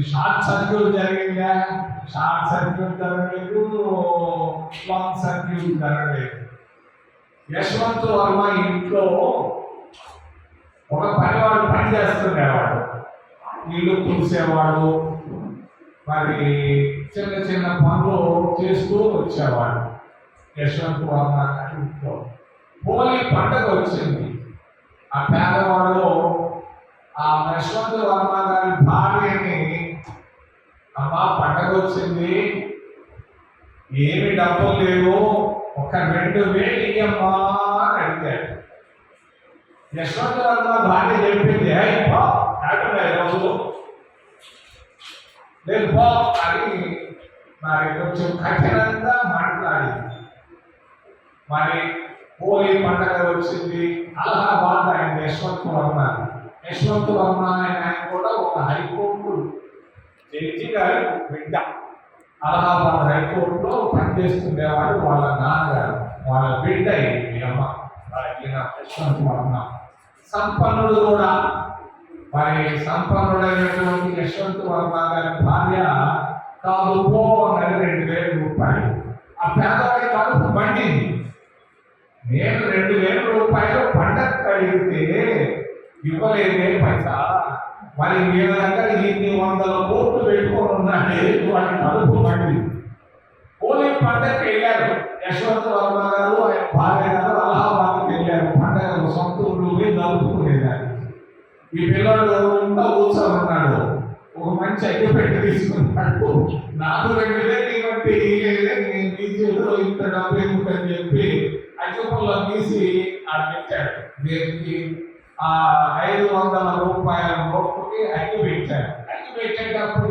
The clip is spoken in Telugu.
ఇది షార్ట్ సర్క్యూట్ జరిగిందా? షార్ట్ సర్క్యూట్ జరగలేదు. లాంగ్ సర్క్యూట్ జరగలేదు. యశ్వంత్ వర్మ ఇంట్లో ఒక పనివాడు పని చేస్తుండేవాడు. ఇల్లు తుడిసేవాడు మరి చిన్న చిన్న పనులు చేస్తూ వచ్చేవాడు యశ్వంత్ వర్మ ఇంట్లో. హోలీ పండగ వచ్చింది. ఆ పేదవాడు ఆ అమ్మా పండగ వచ్చింది ఏమి డబ్బులు లేవు. ఒక రెండు వేలు ఇయ్యమ్మా అని అడిగాడు. యశ్వంత్ భార్య చెప్పింది రోజు లేదు అని మరి కొంచెం కఠినంగా మాట్లాడింది. మరి హోలీ పండగ వచ్చింది. అలహాబాద్ ఆయన యశ్వంత్ వర్మ యశ్వంత్ వర్మ ఆయన ఆయన కూడా ఒక హైకోర్టు జడ్జి గారి బిడ్డ. అలహాబాద్ హైకోర్టులో పనిచేస్తుండేవాడు వాళ్ళ నాన్నగారు. వాళ్ళ బిడ్డ మీ అమ్మ. నా యశ్వంత్ వర్మ సంపన్నుడు కూడా. మరి సంపన్నుడైనటువంటి యశ్వంత్ వర్మ గారి భార్య కాదు పో అన్నది రెండు వేల రూపాయలు. ఆ పేదవాడి కాదు పండింది నేను రెండు వేల రూపాయలు పండగ కడిగితే ఇవ్వలేదే పైసా? మరి వీళ్ళ దగ్గర ఇన్ని వందల కోట్లు పెట్టుకొని ఉన్నాడే వాటి కడుపు పండింది హోలీ పండగకి వెళ్ళారు. యశ్వంత్ వర్మ గారు ఆయన భార్య గారు అలహాబాద్కి వెళ్ళారు. పండగ సొంత ఊళ్ళు పోయి ఈ పిల్లడు ఇంకా కూర్చొని ఉన్నాడు. ఒక మంచి అగ్గి పెట్టి తీసుకున్నాడు. నాకు రెండు వేలు ఇవ్వండి నేను మీ చేతిలో ఇంత డబ్బు ఎందుకని చెప్పి అగ్గి తీసి ఆడ పెట్టాడు దీనికి ఆ ఐదు వందల రూపాయల నోటుకి అగ్గి పెట్టాడు అగ్గి పెట్టేటప్పుడు